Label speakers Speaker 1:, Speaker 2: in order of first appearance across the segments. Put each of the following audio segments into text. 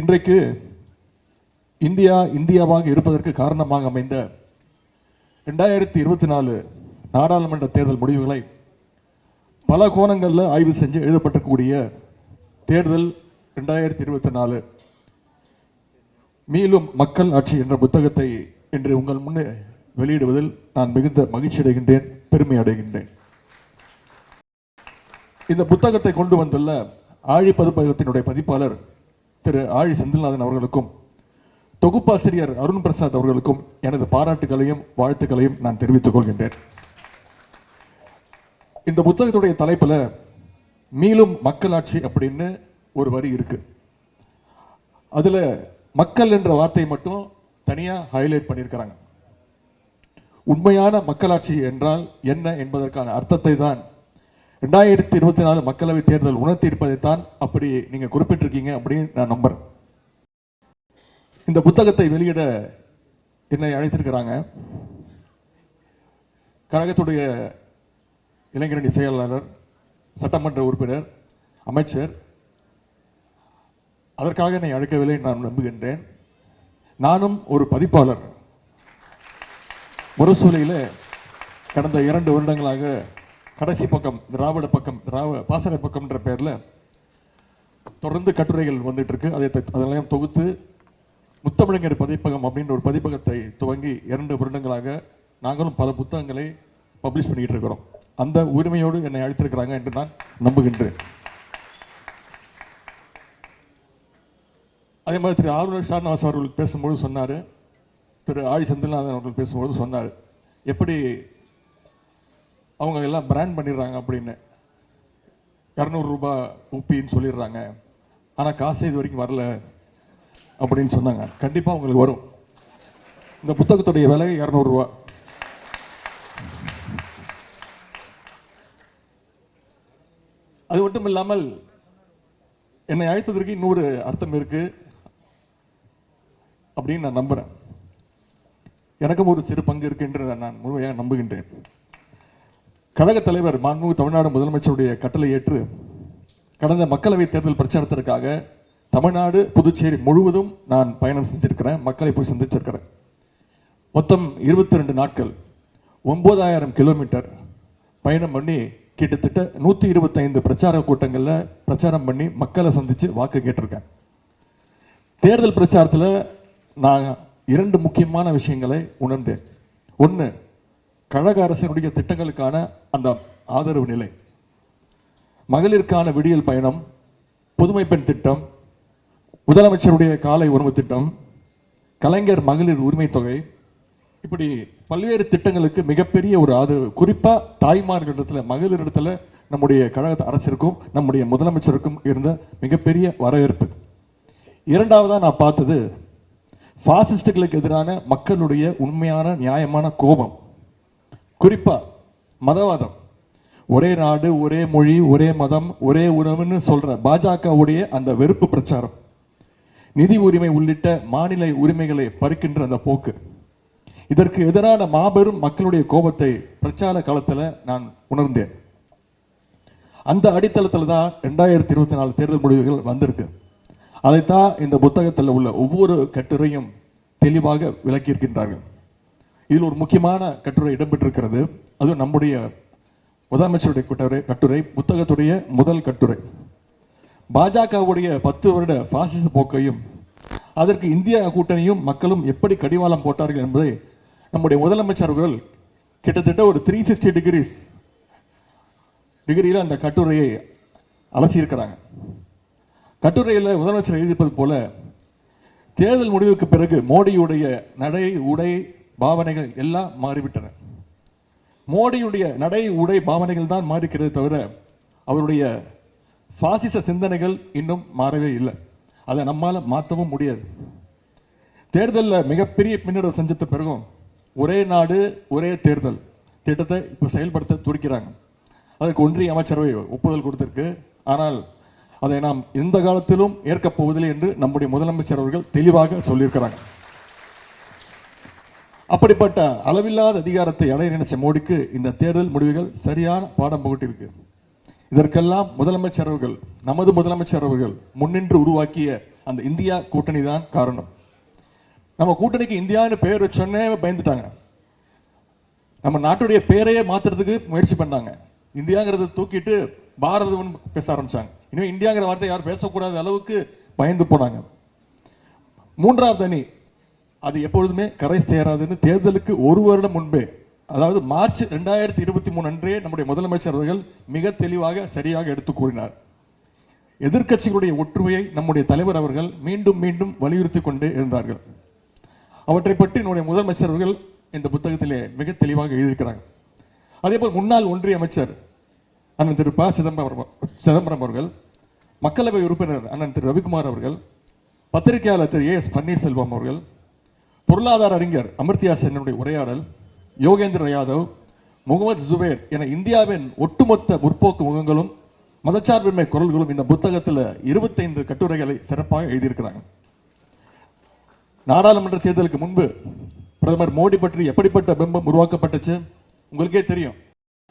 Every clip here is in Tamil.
Speaker 1: இன்றைக்கு இந்தியா இந்தியாவாக இருப்பதற்கு காரணமாக அமைந்த ரெண்டாயிரத்தி இருபத்தி நாலு நாடாளுமன்ற தேர்தல் முடிவுகளை பல கோணங்களில் ஆய்வு செஞ்சு எழுதப்பட்டிருக்கக்கூடிய தேர்தல் ரெண்டாயிரத்தி இருபத்தி நாலு. மீளும் மக்கள் ஆட்சி என்ற புத்தகத்தை இன்று உங்கள் முன்னே வெளியிடுவதில் நான் மிகுந்த மகிழ்ச்சி அடைகின்றேன் பெருமை அடைகின்றேன். இந்த புத்தகத்தை கொண்டு வந்துள்ள ஆழிப்பது பதிப்பகத்தினுடைய பதிப்பாளர் திரு ஆழி செந்தில்நாதன் அவர்களுக்கும் தொகுப்பாசிரியர் அருண் பிரசாத் அவர்களுக்கும் எனது பாராட்டுகளையும் வாழ்த்துக்களையும் நான் தெரிவித்துக் கொள்கின்றேன். இந்த புத்தகத்துடைய தலைப்பில் மீளும் மக்களாட்சி அப்படின்னு ஒரு வரி இருக்கு. அதில் மக்கள் என்ற வார்த்தையை மட்டும் தனியாக ஹைலைட் பண்ணியிருக்கிறாங்க உண்மையான மக்களாட்சி என்றால் என்ன என்பதற்கான அர்த்தத்தை தான் ரெண்டாயிரத்தி இருபத்தி நாலு மக்களவை தேர்தல் உணர்த்தி இருப்பதைத்தான் அப்படி நீங்கள் குறிப்பிட்டிருக்கீங்க அப்படின்னு நான் நம்புறேன். இந்த புத்தகத்தை வெளியிட என்னை அழைத்திருக்கிறாங்க. கழகத்துடைய இளைஞரணி செயலாளர் சட்டமன்ற உறுப்பினர் அமைச்சர். அதற்காக என்னை அழைக்கவில்லை நான் நம்புகின்றேன். நானும் ஒரு பதிப்பாளர். முரசூலையில் கடந்த இரண்டு வருடங்களாக கடைசி பக்கம் திராவிட பக்கம் திராவிட பாசறை பக்கம்ன்ற பேரில் தொடர்ந்து கட்டுரைகள் வந்துட்டு இருக்கு அதை அதெல்லாம் தொகுத்து முத்தமிழங்கர் பதிப்பகம் அப்படின்ற ஒரு பதிப்பகத்தை துவங்கி இரண்டு வருடங்களாக நாங்களும் பல புத்தகங்களை பப்ளிஷ் பண்ணிக்கிட்டு இருக்கிறோம். அந்த உரிமையோடு என்னை அழைத்திருக்கிறாங்க என்று நான் நம்புகின்றேன். அதே மாதிரி திரு ஆளுநர் ஷானவாஸ் அவர்கள் பேசும்போது சொன்னார் திரு ஆழி செந்தில்நாதன் அவர்கள் பேசும்போது சொன்னார் எப்படி அவங்க எல்லாம் பிராண்ட் பண்ணிடுறாங்க அப்படின்னு. இரநூறுபா உப்பின்னு சொல்லிடுறாங்க. ஆனால் காசு இது வரைக்கும் வரல அப்படின்னு சொன்னாங்க. கண்டிப்பாக உங்களுக்கு வரும். இந்த புத்தகத்துடைய விலை இரநூறுவா அது மட்டும் இல்லாமல் என்னை அழைத்ததற்கு இன்னொரு அர்த்தம் இருக்கு அப்படின்னு நான் நம்புறேன். எனக்கும் ஒரு சிறு பங்கு இருக்கு என்று நான் முழுமையாக நம்புகின்றேன். கழக தலைவர் மாண்புமிகு தமிழ்நாடு முதலமைச்சருடைய கட்டளை ஏற்று கடந்த மக்களவை தேர்தல் பிரச்சாரத்திற்காக தமிழ்நாடு புதுச்சேரி முழுவதும் நான் பயணம் செஞ்சிருக்கிறேன். மக்களை போய் சந்திச்சிருக்கிறேன். மொத்தம் இருபத்தி ரெண்டு நாட்கள் ஒன்பதாயிரம் கிலோமீட்டர் பயணம் பண்ணி கிட்டத்தட்ட நூற்றி இருபத்தைந்து பிரச்சார கூட்டங்களில் பிரச்சாரம் பண்ணி மக்களை சந்தித்து வாக்கு கேட்டிருக்கேன். தேர்தல் பிரச்சாரத்தில் நான் இரண்டு முக்கியமான விஷயங்களை உணர்ந்தேன். ஒன்று கழக அரசினுடைய திட்டங்களுக்கான அந்த ஆதரவு நிலை. மகளிருக்கான விடியல் பயணம் புதுமை பெண் திட்டம் முதலமைச்சருடைய காலை உணவு திட்டம் கலைஞர் மகளிர் உரிமை தொகை. இப்படி பல்வேறு திட்டங்களுக்கு மிகப்பெரிய ஒரு ஆதரவு. குறிப்பாக தாய்மார்களிடத்தில் மகளிரிடத்தில் நம்முடைய கழக அரசிற்கும் நம்முடைய முதலமைச்சருக்கும் இருந்த மிகப்பெரிய வரவேற்பு. இரண்டாவதாக நான் பார்த்தது பாசிஸ்டுகளுக்கு எதிரான மக்களுடைய உண்மையான நியாயமான கோபம். குறிப்பா மதவாதம். ஒரே நாடு ஒரே மொழி ஒரே மதம் ஒரே உணவுன்னு சொல்ற பாஜகவுடைய அந்த வெறுப்பு பிரச்சாரம். நிதி உரிமை உள்ளிட்ட மாநில உரிமைகளை பறிக்கின்ற அந்த போக்கு. இதற்கு எதிரான மாபெரும் மக்களுடைய கோபத்தை பிரச்சார காலத்தில் நான் உணர்ந்தேன். அந்த அடித்தளத்தில் தான் ரெண்டாயிரத்தி இருபத்தி நாலு தேர்தல் முடிவுகள் வந்திருக்கு. அதைத்தான் இந்த புத்தகத்தில் உள்ள ஒவ்வொரு கட்டுரையும் தெளிவாக விளக்கியிருக்கின்றார்கள். இதில் ஒரு முக்கியமான கட்டுரை இடம்பெற்றிருக்கிறது. அதுவும் நம்முடைய முதலமைச்சருடைய கட்டுரை கட்டுரை புத்தகத்துடைய முதல் கட்டுரை. பாஜகவுடைய பத்து வருட பாசிச போக்கையும் அதற்கு இந்திய கூட்டணியும் மக்களும் எப்படி கடிவாளம் போட்டார்கள் என்பதை நம்முடைய முதலமைச்சர்கள் கிட்டத்தட்ட ஒரு த்ரீ சிக்ஸ்டி டிகிரிஸ் டிகிரியில் அந்த கட்டுரையை அலசியிருக்கிறாங்க. கட்டுரையில் முதலமைச்சர் எழுதியிருப்பது போல தேர்தல் முடிவுக்கு பிறகு மோடியுடைய நடை உடை பாவனைகள் எல்லாம் மாறிவிட்டன. மோடியுடைய நடை உடை பாவனைகள் தான் மாறிக்கிறது தவிர அவருடைய பாசிச சிந்தனைகள் இன்னும் மாறவே இல்லை. அதை நம்மால் மாற்றவும் முடியாது. தேர்தலில் மிகப்பெரிய பின்னடைவு செஞ்சத பிறகும் ஒரே நாடு ஒரே தேர்தல். திட்டத்தை இப்போ செயல்படுத்த துடிக்கிறாங்க. அதற்கு ஒன்றிய அமைச்சரவை ஒப்புதல் கொடுத்திருக்கு. ஆனால் அதை நாம் எந்த காலத்திலும் ஏற்கப் போவதில்லை என்று நம்முடைய முதலமைச்சர் அவர்கள் தெளிவாக சொல்லியிருக்கிறாங்க. அப்படிப்பட்ட அளவில்லாத அதிகாரத்தை அடைய நினைச்ச மோடிக்கு இந்த தேர்தல் முடிவுகள் சரியான பாடம் புகட்டிருக்கு. இதற்கெல்லாம் முதலமைச்சர் அவர்கள் நமது முதலமைச்சர் அவர்கள் முன்னின்று உருவாக்கிய அந்த இந்தியா கூட்டணி தான் காரணம். நம்ம கூட்டணிக்கு இந்தியான்னு பேர் வச்சோன்னே பயந்துட்டாங்க. நம்ம நாட்டுடைய பேரையே மாத்துறதுக்கு முயற்சி பண்ணாங்க. இந்தியாங்கிறத தூக்கிட்டு பாரதம் பேச ஆரம்பிச்சாங்க. இனிமேல் இந்தியாங்கிற வார்த்தை யாரும் பேசக்கூடாத அளவுக்கு பயந்து போனாங்க. மூன்றாவது அணி அது எப்பொழுதுமே கரை சேராதுன்னு தேர்தலுக்கு ஒரு வருடம் முன்பே அதாவது மார்ச் ரெண்டாயிரத்தி இருபத்தி மூணு அன்றே நம்முடைய முதலமைச்சர் அவர்கள் மிக தெளிவாக சரியாக எடுத்து கூறினார். எதிர்க்கட்சிகளுடைய ஒற்றுமையை நம்முடைய தலைவர் அவர்கள் மீண்டும் மீண்டும் வலியுறுத்தி கொண்டே இருந்தார்கள். அவற்றை பற்றி நம்முடைய முதலமைச்சர் அவர்கள் இந்த புத்தகத்திலே மிக தெளிவாக எழுதியிருக்கிறாங்க. அதே போல் முன்னாள் ஒன்றிய அமைச்சர் அண்ணன் திரு ப. சிதம்பரம் சிதம்பரம் அவர்கள் மக்களவை உறுப்பினர் அண்ணன் திரு ரவிக்குமார் அவர்கள் பத்திரிகையாளர் திரு ஏ. எஸ். பன்னீர்செல்வம் அவர்கள் பொருளாதார அறிஞர் அமர்த்தியா சென்னுடைய உரையாடல் யோகேந்திர யாதவ் முகமது ஜுபேர் என இந்தியாவின் ஒட்டுமொத்த முற்போக்கு முகங்களும் மதச்சார்பின்மை குரல்களும் இந்த புத்தகத்தில் இருபத்தைந்து கட்டுரைகளை சிறப்பாக எழுதியிருக்கிறாங்க. நாடாளுமன்ற தேர்தலுக்கு முன்பு பிரதமர் மோடி பற்றி எப்படிப்பட்ட பிம்பம் உருவாக்கப்பட்டுச்சு உங்களுக்கே தெரியும்.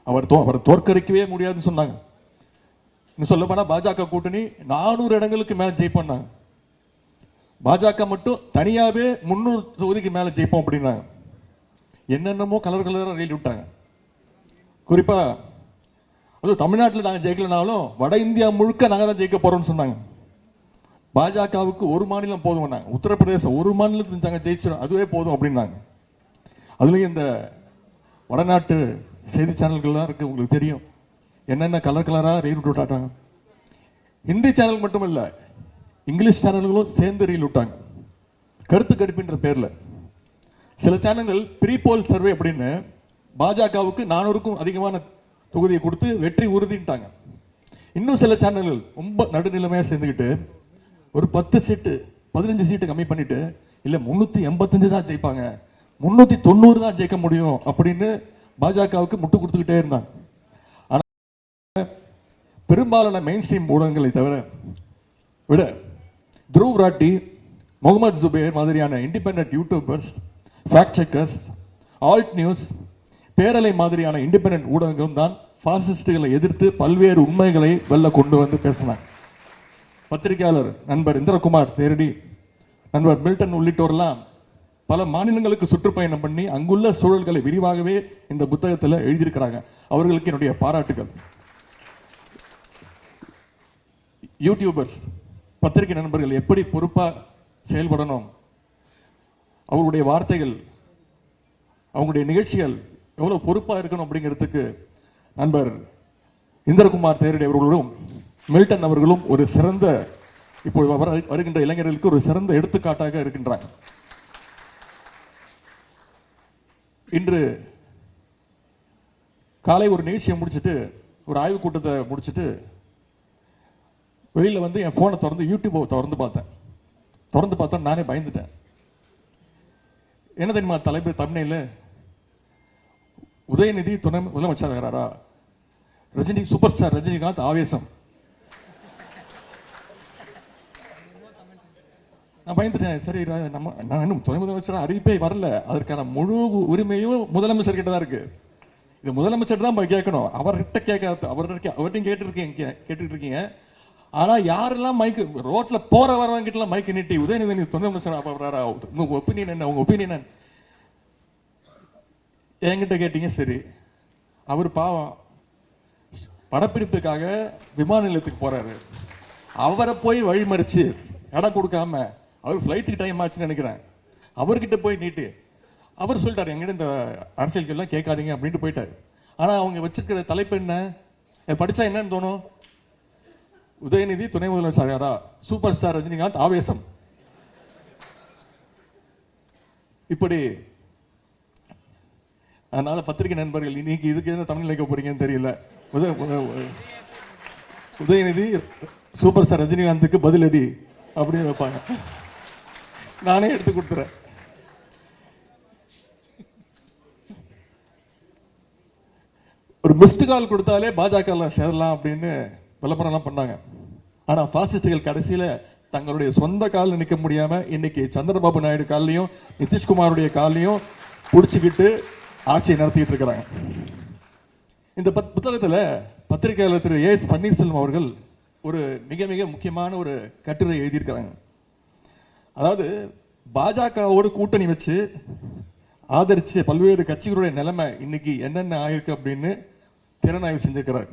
Speaker 1: அவர் தோ அவர் தோற்கடிக்கவே முடியாதுன்னு சொன்னாங்க. இன்னும் சொல்ல போனா பாஜக கூட்டணி நானூறு இடங்களுக்கு மேல ஜெயிப்போம்னாங்க. பாஜக மட்டும் தனியாகவே முந்நூறு தொகுதிக்கு மேலே ஜெயிப்போம் அப்படின்னாங்க. என்னென்னமோ கலர் கலராக ரயில் விட்டாங்க. குறிப்பாக அதுவும் தமிழ்நாட்டில் நாங்கள் ஜெயிக்கலனாலும் வட இந்தியா முழுக்க நாங்கள் தான் ஜெயிக்க போகிறோம்னு சொன்னாங்க. பாஜகவுக்கு ஒரு மாநிலம் போதும் நாங்கள் உத்தரப்பிரதேசம் ஒரு மாநிலத்தில் நாங்கள் ஜெயிச்சிடும் அதுவே போதும் அப்படின்னாங்க. அதுலேயும் இந்த வடநாட்டு செய்தி சேனல்கள்லாம் இருக்குது உங்களுக்கு தெரியும். என்னென்ன கலர் கலராக ரயில் விட்டு விட்டாட்டாங்க ஹிந்தி சேனல் மட்டும் இல்லை இங்கிலீஷ் சேனல்களும் சேர்ந்து ரீல் விட்டாங்க. கருத்து கணிப்புன்ற பேரில். சில சேனல்கள் ப்ரீ போல் சர்வே அப்படின்னு பாஜகவுக்கு நானூறுக்கும் அதிகமான தொகுதியை கொடுத்து வெற்றி உறுதிட்டாங்க இன்னும் சில சேனல்கள் ரொம்ப நடுநிலைமையாக சேர்ந்துக்கிட்டு ஒரு பத்து சீட்டு பதினஞ்சு சீட்டு கம்மி பண்ணிட்டு இல்லை முந்நூற்றி எண்பத்தஞ்சு தான் ஜெயிப்பாங்க. முந்நூற்றி தொண்ணூறு தான் ஜெயிக்க முடியும் அப்படின்னு பாஜகவுக்கு முட்டு கொடுத்துக்கிட்டே இருந்தாங்க. ஆனால் பெரும்பாலான மெயின் ஸ்ட்ரீம் ஊடகங்களை தவிர விட துருவ் ராட்டி முகமது ஜுபேர் மாதிரியான independent YouTubers fact checkers Alt News பேரலை மாதிரியான இண்டிபெண்ட் ஊடகங்களும் தான் பாசிஸ்டுகளை எதிர்த்து பல்வேறு உண்மைகளை வெளில கொண்டு வந்து பேசினாங்க பத்திரிகையாளர் நண்பர் இந்திரகுமார் தேரடி நண்பர் மில்டன் உள்ளிட்டோரெல்லாம் பல மாநிலங்களுக்கு சுற்றுப்பயணம் பண்ணி அங்குள்ள சூழல்களை விரிவாகவே இந்த புத்தகத்தில் எழுதியிருக்கிறாங்க. அவர்களுக்கு என்னுடைய பாராட்டுகள். யூடியூபர்ஸ் பத்திரிகை நண்பர்கள் எப்படி பொறுப்பாக செயல்படணும்? அவருடைய வார்த்தைகள் அவங்களுடைய நிகழ்ச்சிகள் எவ்வளோ பொறுப்பாக இருக்கணும் அப்படிங்கிறதுக்கு நண்பர் இந்திரகுமார் தேரடி அவர்களும் மில்டன் அவர்களும் ஒரு சிறந்த இப்போது வர வருகின்ற இளைஞர்களுக்கு ஒரு சிறந்த எடுத்துக்காட்டாக இருக்கின்றார். இன்று காலை ஒரு நிகழ்ச்சியை முடிச்சுட்டு ஒரு ஆய்வுக் கூட்டத்தை முடிச்சுட்டு வெளியில் வந்து என் ஃபோனை திறந்து யூடியூப்பை திறந்து பார்த்தேன். திறந்து பார்த்தோம் நானே பயந்துட்டேன். என்ன தெரியுமா தலைப்பு தமிழில் உதயநிதி துணை முதலமைச்சராகிறாரா? ரஜினி சூப்பர் ஸ்டார் ரஜினிகாந்த் ஆவேசம். நான் பயந்துட்டேன். சரி நம்ம நான் இன்னும் துணை முதலமைச்சர் அறிவிப்பே வரல. அதற்கான முழு உரிமையும் முதலமைச்சர் கிட்ட தான் இருக்கு. இது முதலமைச்சர் தான் கேட்கணும். அவர்கிட்ட கேட்க அவர்கிட்ட அவர்கிட்டையும் கேட்டுருக்கீங்க கே- கேட்டுட்டு இருக்கீங்க. ஆனால் யாரெல்லாம் மைக்கு ரோட்டில் போகிற வரவங்கிட்டலாம் மைக்கு நீட்டி உதயநிதி நீ துணை முதலமைச்சர் ஒப்பீனியன் என்ன? ஒப்பீனியன் என்ன? என்கிட்ட கேட்டீங்க சரி. அவர் பாவம். படப்பிடிப்புக்காக விமான நிலையத்துக்கு போகிறாரு அவரை போய் வழிமறிச்சு இடம் கொடுக்காம அவர் ஃப்ளைட்டுக்கு டைம் ஆச்சுன்னு நினைக்கிறேன். அவர்கிட்ட போய் நீட்டு. அவர் சொல்லிட்டார் எங்கிட்ட இந்த அரசியல்கள்லாம் கேட்காதீங்க அப்படின்ட்டு போயிட்டார். ஆனால் அவங்க வச்சிருக்கிற தலைப்பு என்ன? படித்தா என்னன்னு தோணும்? உதயநிதி துணை முதலமைச்சராரா சூப்பர் ஸ்டார் ரஜினிகாந்த் ஆவேசம். இப்படி அதனால பத்திரிகை நண்பர்கள் இன்னைக்கு இதுக்கு என்ன தமிழ் வைக்க போறீங்கன்னு தெரியல. உத- உதயநிதி சூப்பர் ஸ்டார் ரஜினிகாந்துக்கு பதிலடி அப்படின்னு வைப்பாங்க. நானே எடுத்து கொடுத்துறேன். ஒரு மிஸ்டு கால் கொடுத்தாலே பாஜக சேரலாம் அப்படின்னு விளம்பரம்லாம் பண்ணாங்க. ஆனால் பாசிஸ்டுகள் கடைசியில் தங்களுடைய சொந்த காலில் நிற்க முடியாமல் இன்னைக்கு சந்திரபாபு நாயுடு காலையும் நிதிஷ்குமாருடைய காலையும் பிடிச்சிக்கிட்டு ஆட்சியை நடத்திட்டு இருக்கிறாங்க. இந்த பத்- புத்தகத்தில் பத்திரிகையாளர் திரு ஏ எஸ் பன்னீர்செல்வம் அவர்கள் ஒரு மிக மிக முக்கியமான ஒரு கட்டுரை எழுதியிருக்கிறாங்க. அதாவது பாஜகவோடு கூட்டணி வச்சு ஆதரிச்சு பல்வேறு கட்சிகளுடைய நிலைமை இன்னைக்கு என்னென்ன ஆயிருக்கு அப்படின்னு திறனாய்வு செஞ்சிருக்கிறார்.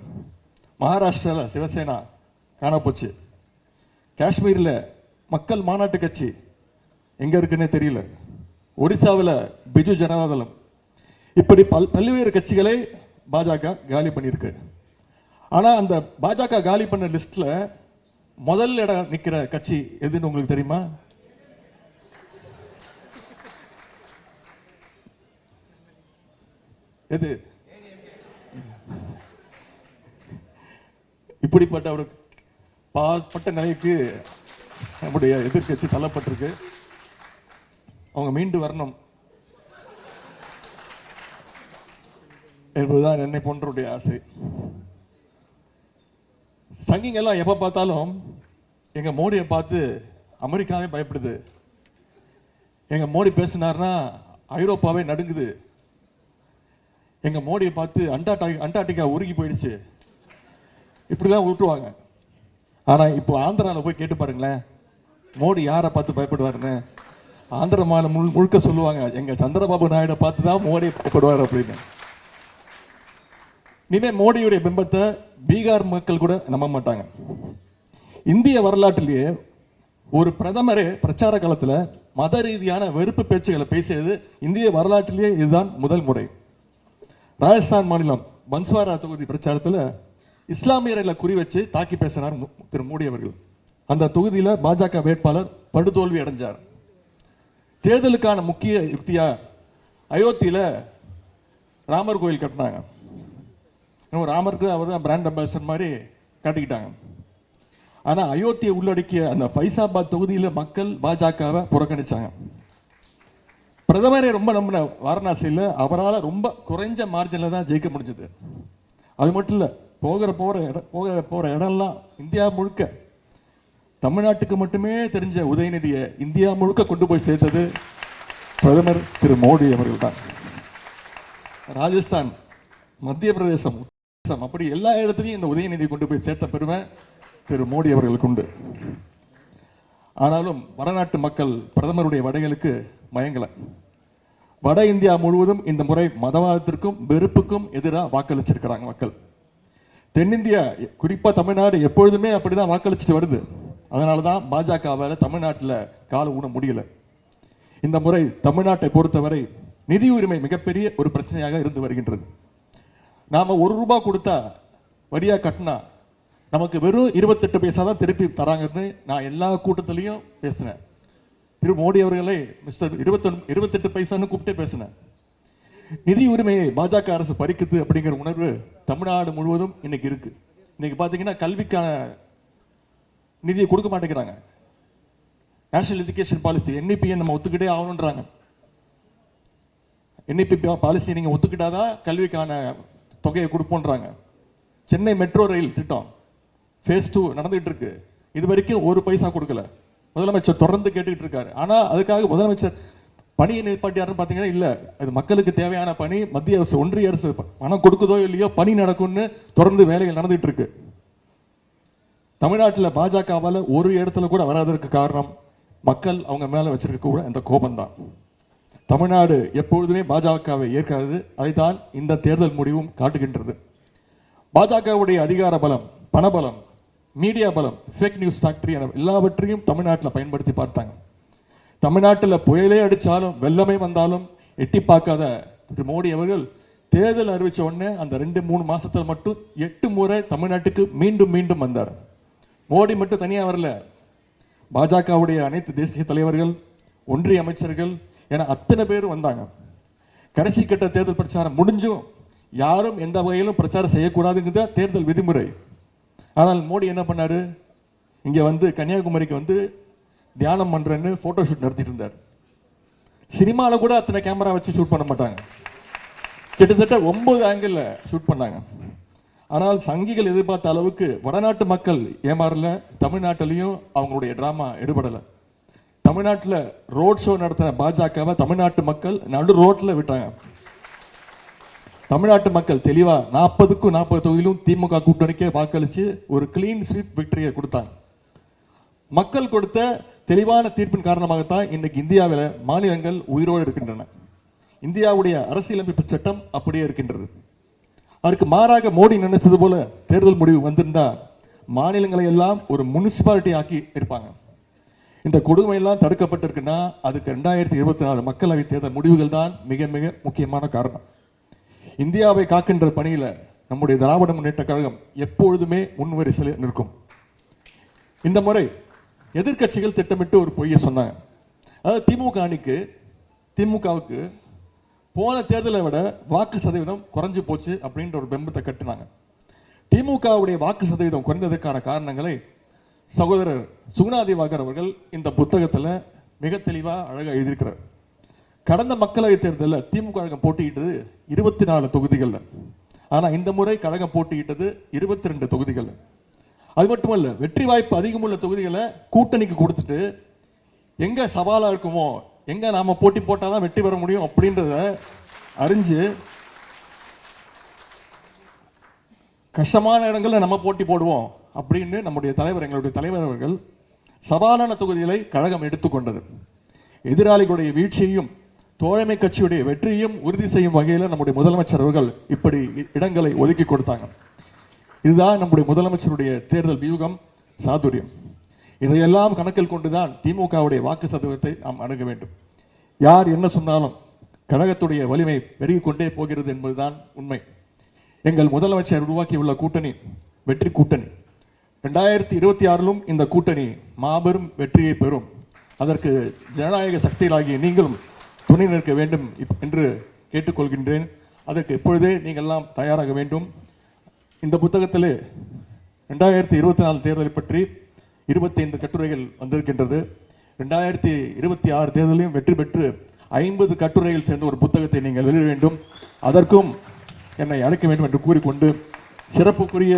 Speaker 1: மகாராஷ்டிராவில் சிவசேனா காணப்போச்சு. காஷ்மீரில் மக்கள் மாநாட்டு கட்சி எங்கே இருக்குன்னே தெரியல. ஒடிசாவில் பிஜு ஜனதாதளம். இப்படி பல் பல்வேறு கட்சிகளை பாஜக காலி பண்ணியிருக்கு. ஆனால் அந்த பாஜக காலி பண்ண லிஸ்ட்டில் முதல் இடம் நிற்கிற கட்சி எதுன்னு உங்களுக்கு தெரியுமா? எது? இப்படிப்பட்ட ஒரு பாற்பட்ட நிலைக்கு நம்முடைய எதிர்க்கட்சி தள்ளப்பட்டிருக்கு. அவங்க மீண்டு வரணும். என்பதுதான் என்னை போன்றவருடைய ஆசை. சங்கிங்கெல்லாம் எப்போ பார்த்தாலும் எங்கள் மோடியை பார்த்து அமெரிக்காவே பயப்படுது. எங்கள் மோடி பேசினார்னா ஐரோப்பாவே நடுங்குது. எங்கள் மோடியை பார்த்து அண்டார்டிகா அண்டார்டிகா உருகி போயிடுச்சு. இப்படிலாம் விட்டுருவாங்க ஆனால் இப்போ ஆந்திராவில் போய் கேட்டு பாருங்களேன். மோடி யாரை பார்த்து பயப்படுவாருன்னு. ஆந்திர மாநிலம் முழு- முழுக்க சொல்லுவாங்க. எங்கள் சந்திரபாபு நாயுடை பார்த்து தான் மோடி பயப்படுவார் அப்படின்னு. இனிமே மோடியுடைய பிம்பத்தை பீகார் மக்கள் கூட நம்ப மாட்டாங்க. இந்திய வரலாற்றிலேயே ஒரு பிரதமரே பிரச்சார காலத்தில் மத ரீதியான வெறுப்பு பேச்சுகளை பேசியது இந்திய வரலாற்றிலேயே இதுதான் முதல் முறை. ராஜஸ்தான் மாநிலம் பன்ஸ்வாரா தொகுதி பிரச்சாரத்தில் இஸ்லாமியர்களை குறி வச்சு தாக்கி பேசினார் மு- திரு மோடி அவர்கள். அந்த தொகுதியில் பாஜக வேட்பாளர் படுதோல்வி அடைஞ்சார். தேர்தலுக்கான முக்கிய யுக்தியாக அயோத்தியில் ராமர் கோயில் கட்டினாங்க. இன்னும் ராமருக்கு அவர் தான் பிராண்ட் அம்பாசிடர் மாதிரி காட்டிக்கிட்டாங்க. ஆனால் அயோத்தியை உள்ளடக்கிய அந்த ஃபைசாபாத் தொகுதியில் மக்கள் பாஜகவை புறக்கணிச்சாங்க. பிரதமரை ரொம்ப நம்பின வாரணாசியில் அவரால் ரொம்ப குறைஞ்ச மார்ஜினில் தான் ஜெயிக்க முடிஞ்சது. அது மட்டும் இல்லை போகிற போகிற இடம் போக போகிற இடம்லாம் இந்தியா முழுக்க. தமிழ்நாட்டுக்கு மட்டுமே தெரிஞ்ச உதயநிதியை இந்தியா முழுக்க கொண்டு போய் சேர்த்தது பிரதமர் திரு மோடி அவர்கள் தான் ராஜஸ்தான் மத்திய பிரதேசம் உத்தரப்பிரதேசம் அப்படி எல்லா இடத்துலையும் இந்த உதயநிதி கொண்டு போய் சேர்த்த பெருமை திரு மோடி அவர்களுக்கு உண்டு. ஆனாலும் வடநாட்டு மக்கள் பிரதமருடைய வடைகளுக்கு மயங்கல. வட இந்தியா முழுவதும் இந்த முறை மதவாதத்திற்கும் வெறுப்புக்கும் எதிராக வாக்களிச்சிருக்கிறாங்க மக்கள். தென்னிந்தியா குறிப்பாக தமிழ்நாடு எப்பொழுதுமே அப்படி தான் வாக்களிச்சுட்டு வருது. அதனால தான் பாஜகவால் தமிழ்நாட்டில் கால ஊன முடியல. இந்த முறை தமிழ்நாட்டை பொறுத்தவரை நிதி உரிமை மிகப்பெரிய ஒரு பிரச்சனையாக இருந்து வருகின்றது. நாம் ஒரு ரூபாய் கொடுத்தா வரியாக கட்டினா நமக்கு வெறும் இருபத்தெட்டு பைசா தான் திருப்பி தராங்கன்னு நான் எல்லா கூட்டத்திலையும் பேசினேன். திரு மோடி அவர்களே மிஸ்டர் இருபத்தொன் இருபத்தெட்டு பைசான்னு கூப்பிட்டே பேசினேன். நிதி உரிமையை பாஜக அரசு பறிக்குது அப்படிங்கிற உணர்வு தமிழ்நாடு முழுவதும் இன்னைக்கு இருக்கு. இன்னைக்கு பாத்தீங்கன்னா கல்விக்கான நிதியை கொடுக்க மாட்டேங்கிறாங்க. நேஷனல் எஜுகேஷன் பாலிசி என்இபியை நம்ம ஒத்துக்கிட்டே ஆகணுன்றாங்க என்இபி பாலிசி நீங்க ஒத்துக்கிட்டாதான் கல்விக்கான தொகையை கொடுப்போன்றாங்க சென்னை மெட்ரோ ரயில் திட்டம் ஃபேஸ் டூ நடந்துகிட்டு இருக்கு. இது வரைக்கும் ஒரு பைசா கொடுக்கல. முதலமைச்சர் தொடர்ந்து கேட்டுக்கிட்டு இருக்காரு. ஆனா அதுக்காக முதலமைச்சர் பணியை நிற்பாட்டியாருன்னு பார்த்தீங்கன்னா இல்லை. அது மக்களுக்கு தேவையான பணி மத்திய அரசு ஒன்றிய அரசு பணம் கொடுக்குதோ இல்லையோ பணி நடக்கும்னு தொடர்ந்து வேலைகள் நடந்துகிட்டு இருக்கு தமிழ்நாட்டில் பாஜகவால் ஒரு இடத்துல கூட வராததற்கு காரணம் மக்கள் அவங்க மேலே வச்சிருக்க கூட இந்த கோபம்தான். தமிழ்நாடு எப்பொழுதுமே பாஜகவை ஏற்காது அதைத்தான் இந்த தேர்தல் முடிவும் காட்டுகின்றது. பாஜகவுடைய அதிகார பலம் பணபலம் மீடியா பலம் ஃபேக் நியூஸ் ஃபேக்டரி என எல்லாவற்றையும் தமிழ்நாட்டில் பயன்படுத்தி பார்த்தாங்க. தமிழ்நாட்டில் புயலே அடித்தாலும் வெள்ளமே வந்தாலும் எட்டி பார்க்காத திரு மோடி அவர்கள் தேர்தல் அறிவித்த உடனே அந்த ரெண்டு மூணு மாதத்தில் மட்டும் எட்டு முறை தமிழ்நாட்டுக்கு மீண்டும் மீண்டும் வந்தார். மோடி மட்டும் தனியாக வரல. பாஜகவுடைய அனைத்து தேசிய தலைவர்கள் ஒன்றிய அமைச்சர்கள் என அத்தனை பேரும் வந்தாங்க. கடைசி கட்ட தேர்தல் பிரச்சாரம் முடிஞ்சும் யாரும் எந்த வகையிலும் பிரச்சாரம் செய்யக்கூடாதுங்கிறத தேர்தல் விதிமுறை. ஆனால் மோடி என்ன பண்ணார்? இங்கே வந்து கன்னியாகுமரிக்கு வந்து தியானம் பண்றேன்னு போட்டோ ஷூட் நடத்திட்டு இருந்தார் சினிமாவில் கூட அத்தனை கேமரா வச்சு ஷூட் பண்ண மாட்டாங்க. கிட்டத்தட்ட ஒன்பது ஆங்கிள் ஷூட் பண்ணாங்க. ஆனால் சங்கிகள் எதிர்பார்த்த அளவுக்கு வடநாட்டு மக்கள் ஏமாறல தமிழ்நாட்டிலையும் அவங்களுடைய டிராமா எடுபடலை. தமிழ்நாட்டில் ரோட் ஷோ நடத்தின பாஜகவை தமிழ்நாட்டு மக்கள் நடு ரோட்டில் விட்டாங்க. தமிழ்நாட்டு மக்கள் தெளிவாக நாற்பதுக்கும் நாற்பது தொகுதியிலும் திமுக கூட்டணிக்கே வாக்களித்து ஒரு கிளீன் ஸ்வீப் விக்டரியை கொடுத்தாங்க. மக்கள் கொடுத்த தெளிவான தீர்ப்பின் காரணமாகத்தான் இன்றைக்கு இந்தியாவில் மாநிலங்கள் உயிரோடு இருக்கின்றன. இந்தியாவுடைய அரசியலமைப்பு சட்டம் அப்படியே இருக்கின்றது. அதற்கு மாறாக மோடி நினைச்சது போல தேர்தல் முடிவு வந்திருந்தா மாநிலங்களை எல்லாம் ஒரு முனிசிபாலிட்டி ஆக்கி இருப்பாங்க. இந்த கொடுமை எல்லாம் தடுக்கப்பட்டிருக்குன்னா அதுக்கு ரெண்டாயிரத்தி இருபத்தி நாலு மக்களவை தேர்தல் முடிவுகள் தான் மிக மிக முக்கியமான காரணம். இந்தியாவை காக்கின்ற பணியில் நம்முடைய திராவிட முன்னேற்ற கழகம் எப்பொழுதுமே முன்வரிசையில் நிற்கும். இந்த முறை எதிர்க்கட்சிகள் திட்டமிட்டு ஒரு பொய்யை சொன்னாங்க. அதாவது திமுக அணிக்கு திமுகவுக்கு போன தேர்தலை விட வாக்கு சதவீதம் குறைஞ்சு போச்சு அப்படின்ற ஒரு பெம்பத்தை கட்டினாங்க. திமுகவுடைய வாக்கு சதவீதம் குறைந்ததற்கான காரணங்களை சகோதரர் சுகுணா திவாகர் அவர்கள் இந்த புத்தகத்தில் மிக தெளிவாக அழகாக எழுதியிருக்கிறார். கடந்த மக்களவைத் தேர்தலில் திமுக கழகம் போட்டியிட்டது இருபத்தி நாலு தொகுதிகளில். ஆனால் இந்த முறை கழகம் போட்டியிட்டது இருபத்தி ரெண்டு தொகுதிகளில். அது மட்டுமல்ல வெற்றி வாய்ப்பு அதிகமுள்ள தொகுதிகளை கூட்டணிக்கு கொடுத்துட்டு எங்கே சவாலாக இருக்குமோ எங்கே நாம் போட்டி போட்டாதான் வெற்றி பெற முடியும் அப்படின்றத அறிஞ்சு கஷ்டமான இடங்களில் நம்ம போட்டி போடுவோம் அப்படின்னு நம்முடைய தலைவர் எங்களுடைய தலைவர் அவர்கள் சவாலான தொகுதிகளை கழகம் எடுத்துக்கொண்டது எதிராளிகளுடைய வீழ்ச்சியையும் தோழமை கட்சியுடைய வெற்றியையும் உறுதி செய்யும் வகையில் நம்முடைய முதலமைச்சர் அவர்கள் இப்படி இடங்களை ஒதுக்கி கொடுத்தாங்க. இதுதான் நம்முடைய முதலமைச்சருடைய தேர்தல் வியூகம் சாதுரியம். இதையெல்லாம் கணக்கில் கொண்டுதான் திமுகவுடைய வாக்கு சதவீதத்தை நாம் அணுக வேண்டும். யார் என்ன சொன்னாலும் கழகத்துடைய வலிமை பெருகிக் கொண்டே போகிறது என்பதுதான் உண்மை. எங்கள் முதலமைச்சர் உருவாக்கியுள்ள கூட்டணி வெற்றி கூட்டணி. ரெண்டாயிரத்தி இருபத்தி ஆறிலும் இந்த கூட்டணி மாபெரும் வெற்றியை பெறும். அதற்கு ஜனநாயக சக்திகளாகிய நீங்களும் துணை நிற்க வேண்டும் இப்- என்று கேட்டுக்கொள்கின்றேன். அதற்கு இப்பொழுதே நீங்கள்லாம் தயாராக வேண்டும். இந்த புத்தகத்தில் ரெண்டாயிரத்தி இருபத்தி நாலு தேர்தலை பற்றி இருபத்தைந்து கட்டுரைகள் வந்திருக்கின்றது. ரெண்டாயிரத்தி இருபத்தி ஆறு தேர்தலையும் வெற்றி பெற்று ஐம்பது கட்டுரைகள் சேர்ந்த ஒரு புத்தகத்தை நீங்கள் வெளியிட வேண்டும். அதற்கும் என்னை அழைக்க வேண்டும் என்று கூறிக்கொண்டு சிறப்புக்குரிய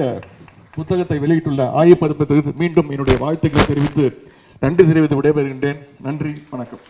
Speaker 1: புத்தகத்தை வெளியிட்டுள்ள ஆழிப்பதிப்பத்திற்கு மீண்டும் என்னுடைய வாழ்த்துக்களை தெரிவித்து நன்றி தெரிவித்து விடைபெறுகின்றேன். நன்றி வணக்கம்.